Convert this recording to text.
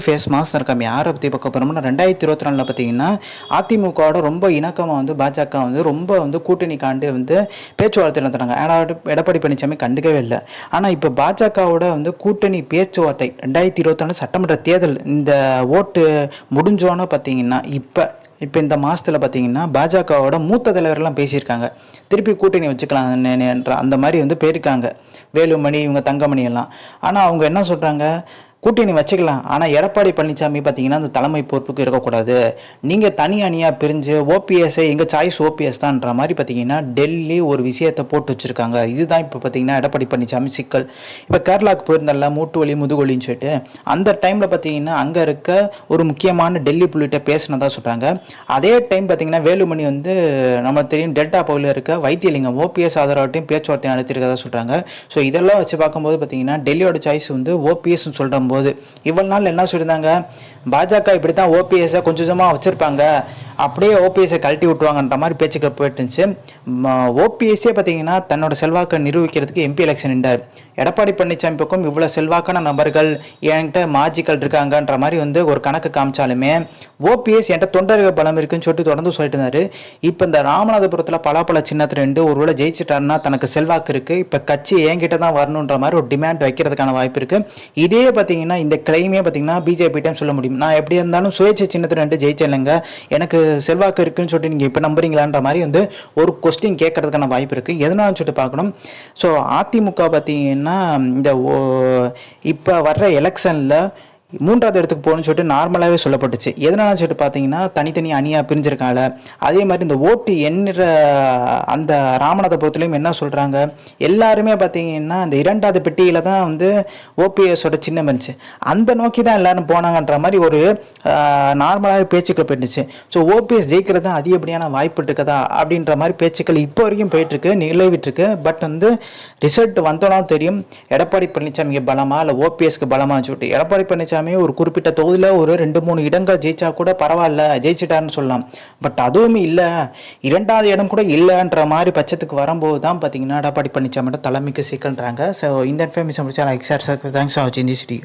Face mass இருக்காம யாரை பற்றி பார்க்க போகிறோம்னா ரெண்டாயிரத்தி இருபத்தி நாலில் பார்த்தீங்கன்னா அதிமுகவோட ரொம்ப இணக்கமாக வந்து பாஜக வந்து ரொம்ப வந்து கூட்டணி காண்டு வந்து பேச்சுவார்த்தை நடத்துனாங்க. ஆனால் எடப்பாடி பழனிசாமி கண்டுக்கவே இல்லை. ஆனால் இப்போ பாஜகவோட வந்து கூட்டணி பேச்சுவார்த்தை ரெண்டாயிரத்தி இருபத்தி நாலு சட்டமன்ற தேர்தல் இந்த ஓட்டு முடிஞ்சோன்னு பார்த்தீங்கன்னா இப்போ இப்போ இந்த மாதத்தில் பார்த்தீங்கன்னா பாஜகவோட மூத்த தலைவர்லாம் பேசியிருக்காங்க. திருப்பி கூட்டணி வச்சுக்கலாம் என்ற அந்த மாதிரி வந்து போயிருக்காங்க வேலுமணி இவங்க தங்கமணி எல்லாம். ஆனால் அவங்க என்ன சொல்கிறாங்க கூட்டணி வச்சுக்கலாம். ஆனால் எடப்பாடி பழனிசாமி பார்த்தீங்கன்னா அந்த தலைமை பொறுப்புக்கு இருக்கக்கூடாது. நீங்கள் தனி அணியாக பிரிஞ்சு ஓபிஎஸ்ஸை எங்கள் சாய்ஸ் ஓபிஎஸ் தான்ற மாதிரி பார்த்தீங்கன்னா டெல்லி ஒரு விஷயத்தை போட்டு வச்சுருக்காங்க. இதுதான் இப்போ பார்த்தீங்கன்னா எடப்பாடி பழனிசாமி சிக்கல். இப்போ கேரளாவுக்கு போயிருந்தால மூட்டு வலி முதுகொலின்னு சொல்லிட்டு அந்த டைமில் பார்த்தீங்கன்னா அங்கே இருக்க ஒரு முக்கியமான டெல்லி புள்ளிட்ட பேசினதா சொல்கிறாங்க அதே டைம் பார்த்தீங்கன்னா வேலுமணி வந்து நம்ம தெரியும் டெல்டா பகுதியில் இருக்க வைத்தியலிங்கம் ஓபிஎஸ் ஆதரவாட்டையும் பேச்சுவார்த்தை நடத்தியிருக்கதா சொல்கிறாங்க ஸோ இதெல்லாம் வச்சு பார்க்கும்போது பார்த்தீங்கன்னா டெல்லியோட சாய்ஸ் வந்து ஓபிஎஸ்ன்னு சொல்கிற போது இவ்வளவு நாள் என்ன சொல்லியிருந்தாங்க? பாஜக இப்படி தான் ஓபிஎஸ்ஸை கொஞ்சம் கொஞ்சமாக வச்சுருப்பாங்க. அப்படியே ஓபிஎஸ்ஸை கழட்டி விட்டுருவாங்கன்ற மாதிரி பேச்சுக்கள் போயிட்டு இருந்துச்சு. ஓபிஎஸ்ஸே பார்த்தீங்கன்னா தன்னோட செல்வாக்கை நிரூபிக்கிறதுக்கு எம்பி எலெக்ஷன் நின்றார். எடப்பாடி பழனிசாமி பக்கம் இவ்வளோ செல்வாக்கான நபர்கள் என்கிட்ட மாஜிக்கல் இருக்காங்கன்ற மாதிரி வந்து ஒரு கணக்கு காமிச்சாலுமே ஓபிஎஸ் என்கிட்ட தொண்டர்கள் பலம் இருக்குன்னு சொல்லிட்டு தொடர்ந்து சொல்லிட்டு இருந்தார். இப்போ இந்த ராமநாதபுரத்தில் பலாப்பழ சின்னத்தில் ரெண்டு ஒருவேளை ஜெயிச்சிட்டாருன்னா தனக்கு செல்வாக்கு இருக்குது இப்போ கட்சி என்கிட்ட தான் வரணுன்ற மாதிரி ஒரு டிமாண்ட் வைக்கிறதுக்கான வாய்ப்பு இருக்குது இதே பார்த்தீங்கன்னா இந்த கிளைமே பார்த்தீங்கன்னா பிஜேபிட்டம் சொல்ல முடியும். நான் எப்படி இருந்தாலும் சுயேட்சை சின்னத்தில் ரெண்டு ஜெயிச்சேன்லங்க எனக்கு செல்வாக்கு இருக்குன்னு சொல்லிட்டு நீங்கள் இப்போ நம்புறீங்களான்ற மாதிரி வந்து ஒரு கொஸ்டின் கேட்கறதுக்கான வாய்ப்பு இருக்குது எதனாலும் சொல்லிட்டு பார்க்கணும். ஸோ அதிமுக பார்த்தீங்கன்னா இந்த இப்போ வர்ற எலெக்ஷனில் மூன்றாவது இடத்துக்கு போகணும்னு சொல்லிட்டு நார்மலாகவே சொல்லப்பட்டுச்சு. எதனால சொல்லிட்டு பார்த்தீங்கன்னா தனித்தனி அணியாக பிரிஞ்சிருக்காங்க. அதே மாதிரி இந்த ஓட்டு எண்ணுற அந்த ராமநாதபுரத்துலேயும் என்ன சொல்கிறாங்க எல்லாருமே பார்த்தீங்கன்னா அந்த இரண்டாவது பெட்டியில் தான் வந்து ஓபிஎஸோட சின்னம் இருந்துச்சு. அந்த நோக்கி தான் எல்லாரும் போனாங்கன்ற மாதிரி ஒரு நார்மலாகவே பேச்சுக்கள் போயிட்டுச்சு. ஸோ ஓபிஎஸ் ஜெயிக்கிறது தான் அதிகப்படியான வாய்ப்பு இருக்குதா அப்படின்ற மாதிரி பேச்சுக்கள் இப்போ வரைக்கும் போயிட்டுருக்கு நிலவிட்டுருக்கு பட் வந்து ரிசல்ட் வந்தோன்னா தெரியும். எடப்பாடி பழனிசாமிக்கு பலமா? இல்லை ஓபிஎஸ்க்கு பலமான்னு சொல்லிட்டு. எடப்பாடி பழனிசாமி எல்லாமே ஒரு குறிப்பிட்ட தொகுதியில் ஒரு ரெண்டு மூணு இடங்கள் ஜெயிச்சா கூட பரவாயில்ல ஜெயிச்சிட்டாருன்னு சொல்லலாம். பட் அதுவும் இல்லை. இரண்டாவது இடம் கூட இல்லைன்ற மாதிரி பட்சத்துக்கு வரும்போது தான் பார்த்தீங்கன்னா எடப்பாடி மட்டும் தலைமைக்கு சிக்கல்ன்றாங்க. ஸோ இந்த இன்ஃபர்மேஷன் முடிச்சா லைக் சார் சார் தேங்க்ஸ் ஆச்சு வாட்சிங் சிட்டி